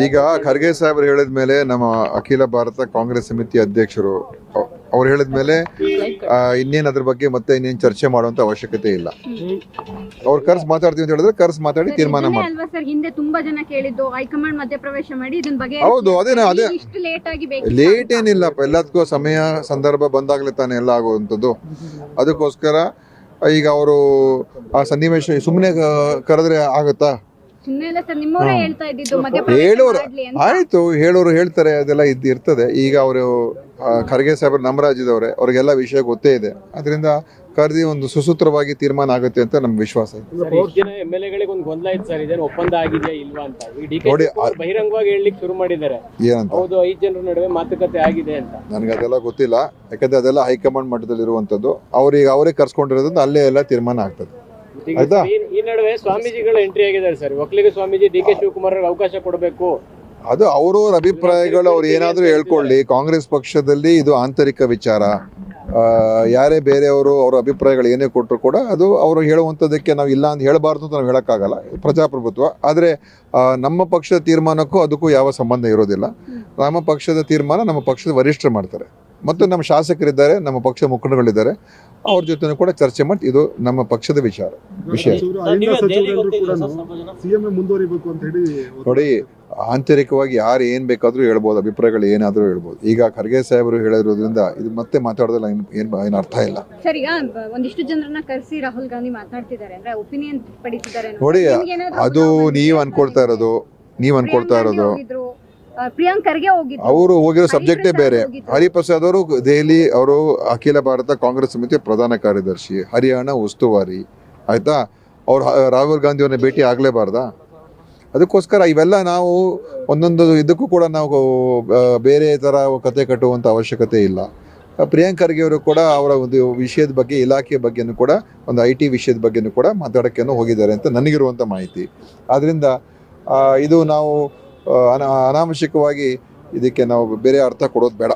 ಈಗ ಖರ್ಗೆ ಸಾಹೇಬರು ಹೇಳಿದ ಮೇಲೆ ನಮ್ಮ ಅಖಿಲ ಭಾರತ ಕಾಂಗ್ರೆಸ್ ಸಮಿತಿ ಅಧ್ಯಕ್ಷರು ಅವ್- ಅವ್ರು ಹೇಳಿದ ಮೇಲೆ ಇನ್ನೇನು ಅದ್ರ ಬಗ್ಗೆ ಮತ್ತೆ ಇನ್ನೇನು ಚರ್ಚೆ ಮಾಡುವಂತ ಅವಶ್ಯಕತೆ ಇಲ್ಲ. ಅವ್ರು ಕರ್ಸ್ ಮಾತಾಡ್ತೀವಿ ಅಂತ ಹೇಳಿದ್ರೆ ಕರ್ಸ್ ಮಾತಾಡಿ ತೀರ್ಮಾನ ಮಾಡಿ ಹಿಂದೆ ಅದೇನ- ಅದೇ- ಲೇಟ್ ಏನಿಲ್ಲಪ್ಪ ಎಲ್ಲದಕ್ಕೂ ಸಮಯ ಸಂದರ್ಭ ಬಂದಾಗ್ಲೇ ತಾನೇ ಎಲ್ಲ ಆಗುವಂಥದ್ದು. ಅದಕ್ಕೋಸ್ಕರ ಈಗ ಅವರು ಆ ಸನ್ನಿವೇಶ ಸುಮ್ಮನೆ ಕರೆದ್ರೆ ಆಗುತ್ತಾ? ಸುಮ್ಮನೆ ಸರ್ ನಿಮ್ಮವರೇ ಹೇಳ್ತಾ ಇದ್ದಿದ್ದು ಮಧ್ಯಪ್ರವೇಶ ಹೇಳೋರು ಆಯ್ತು ಹೇಳೋರು ಹೇಳ್ತಾರೆ ಅದೆಲ್ಲ ಇದ್ದು ಇರ್ತದೆ. ಈಗ ಅವರು ಖರ್ಗೆ ಸಾಹೇಬ್ ನಮ್ಮ ರಾಜ್ಯದವ್ರೆ ಅವ್ರಿಗೆಲ್ಲ ವಿಷಯ ಗೊತ್ತೇ ಇದೆ. ಅದರಿಂದ ಕರೆದಿ ಒಂದು ಸುಸೂತ್ರವಾಗಿ ತೀರ್ಮಾನ ಆಗುತ್ತೆ ಅಂತ ನಮ್ಗೆ ವಿಶ್ವಾಸ ಇದೆ. ಸರ್ ಇಷ್ಟು ಜನ ಎಂ ಒಂದು ಗೊಂದಲ ಇತ್ತು ಸರ್ ಇದೇನು ಒಪ್ಪಂದ ಆಗಿದೆಯಾ ಇಲ್ವಾ ಅಂತ. ಡಿ ಕೆ ನೋಡಿ, ಬಹಿರಂಗವಾಗಿ ಹೇಳಲಿಕ್ಕೆ ಶುರು ಮಾಡಿದ್ದಾರೆ. ಏನಂತ? ಹೌದು ಐದು ಜನರ ನಡುವೆ ಮಾತುಕತೆ ಆಗಿದೆ ಅಂತ. ನನಗೆ ಅದೆಲ್ಲ ಗೊತ್ತಿಲ್ಲ. ಯಾಕಂದ್ರೆ ಅದೆಲ್ಲ ಹೈಕಮಾಂಡ್ ಮಟ್ಟದಲ್ಲಿ ಇರುವಂತದ್ದು ಅವ್ರಿಗೆ ಅವರೇ ಕರ್ಸ್ಕೊಂಡಿರೋದ್ರಿಂದ ಅಲ್ಲೇ ಎಲ್ಲ ತೀರ್ಮಾನ ಆಗ್ತದೆ. ಆಯ್ತಾ? ಈ- ನಡುವೆ ಸ್ವಾಮೀಜಿಗಳು ಎಂಟ್ರಿ ಆಗಿದ್ದಾರೆ ಸರ್ ಒಕ್ಕಲಿಗ ಸ್ವಾಮೀಜಿ ಡಿ ಕೆ ಶಿವಕುಮಾರ್ ಅವಕಾಶ ಕೊಡಬೇಕು. ಅದು ಅವ್ರವ್ರ ಅಭಿಪ್ರಾಯಗಳು ಅವ್ರು ಏನಾದರೂ ಹೇಳ್ಕೊಳ್ಳಿ. ಕಾಂಗ್ರೆಸ್ ಪಕ್ಷದಲ್ಲಿ ಇದು ಆಂತರಿಕ ವಿಚಾರ. ಯಾರೇ ಬೇರೆಯವರು ಅವ್ರ ಅಭಿಪ್ರಾಯಗಳು ಏನೇ ಕೊಟ್ಟರು ಕೂಡ ಅದು ಅವರು ಹೇಳುವಂಥದ್ದಕ್ಕೆ ನಾವು ಇಲ್ಲ ಅಂತ ಹೇಳಬಾರ್ದು ಅಂತ ನಾವು ಹೇಳೋಕ್ಕಾಗಲ್ಲ. ಪ್ರಜಾಪ್ರಭುತ್ವ. ಆದರೆ ನಮ್ಮ ಪಕ್ಷದ ತೀರ್ಮಾನಕ್ಕೂ ಅದಕ್ಕೂ ಯಾವ ಸಂಬಂಧ ಇರೋದಿಲ್ಲ. ನಮ್ಮ ಪಕ್ಷದ ತೀರ್ಮಾನ ನಮ್ಮ ಪಕ್ಷದ ವರಿಷ್ಠರು ಮಾಡ್ತಾರೆ. ಮತ್ತು ನಮ್ಮ ಶಾಸಕರಿದ್ದಾರೆ ನಮ್ಮ ಪಕ್ಷ ಮುಖಂಡಗಳಿದ್ದಾರೆ ಅವ್ರ ಜೊತೆ ಕೂಡ ಚರ್ಚೆ ಮಾಡಿ ಇದು ನಮ್ಮ ಪಕ್ಷದ ವಿಚಾರ ವಿಷಯ. ನೋಡಿ ಆಂತರಿಕವಾಗಿ ಯಾರು ಏನ್ ಬೇಕಾದ್ರೂ ಹೇಳ್ಬೋದು ಅಭಿಪ್ರಾಯಗಳು ಏನಾದ್ರೂ ಹೇಳ್ಬೋದು. ಈಗ ಖರ್ಗೆ ಸಾಹೇಬರು ಹೇಳಿರೋದ್ರಿಂದ ಇದು ಮತ್ತೆ ಮಾತಾಡೋದಲ್ಲ ಏನ್ ಏನ್ ಏನ್ ಅರ್ಥ ಇಲ್ಲ. ಸರ್ ಈಗ ಒಂದಿಷ್ಟು ಜನರನ್ನ ಕರೆಸಿ ರಾಹುಲ್ ಗಾಂಧಿ ಮಾತಾಡ್ತಿದ್ದಾರೆ ಅಂದ್ರೆ ಒಪಿನಿಯನ್ ಪಡಿತಿದ್ದಾರೆ ನೋಡಿ, ಅದು ನಾವು ಅನ್ಕೊಳ್ತಾ ಇರೋದು ನೀವ್ ಅನ್ಕೊಳ್ತಾ ಇರೋದು. ಆ, ಹೋಗಿದ್ರು. ಅವರು ಹೋಗಿರೋ ಸಬ್ಜೆಕ್ಟೇ ಬೇರೆ. ಹರಿಪ್ರಸಾದ್ ಅವರು ದೆಹಲಿ ಅವರು ಅಖಿಲ ಭಾರತ ಕಾಂಗ್ರೆಸ್ ಸಮಿತಿ ಪ್ರಧಾನ ಕಾರ್ಯದರ್ಶಿ ಹರಿಯಾಣ ಉಸ್ತುವಾರಿ ಆಯ್ತಾ? ಅವ್ರು ರಾಹುಲ್ ಗಾಂಧಿ ಅವ್ರನ್ನ ಭೇಟಿ ಆಗ್ಲೇಬಾರ್ದಾ? ಅದಕ್ಕೋಸ್ಕರ ಇವೆಲ್ಲ ನಾವು ಒಂದೊಂದು ಇದಕ್ಕೂ ಕೂಡ ನಾವು ಬೇರೆ ಥರ ಕತೆ ಕಟ್ಟುವಂಥ ಅವಶ್ಯಕತೆ ಇಲ್ಲ. ಪ್ರಿಯಾಂಕ್ ಖರ್ಗೆ ಅವರು ಕೂಡ ಅವರ ಒಂದು ವಿಷಯದ ಬಗ್ಗೆ ಇಲಾಖೆಯ ಬಗ್ಗೆನೂ ಕೂಡ ಒಂದು ಐ ಟಿ ವಿಷಯದ ಬಗ್ಗೆನೂ ಕೂಡ ಮಾತಾಡೋಕ್ಕೇನೋ ಹೋಗಿದ್ದಾರೆ ಅಂತ ನನಗಿರುವಂಥ ಮಾಹಿತಿ. ಆದ್ದರಿಂದ ಇದು ನಾವು ಅನಾವಶ್ಯಕವಾಗಿ ಇದಕ್ಕೆ ನಾವು ಬೇರೆ ಅರ್ಥ ಕೊಡೋದು ಬೇಡ.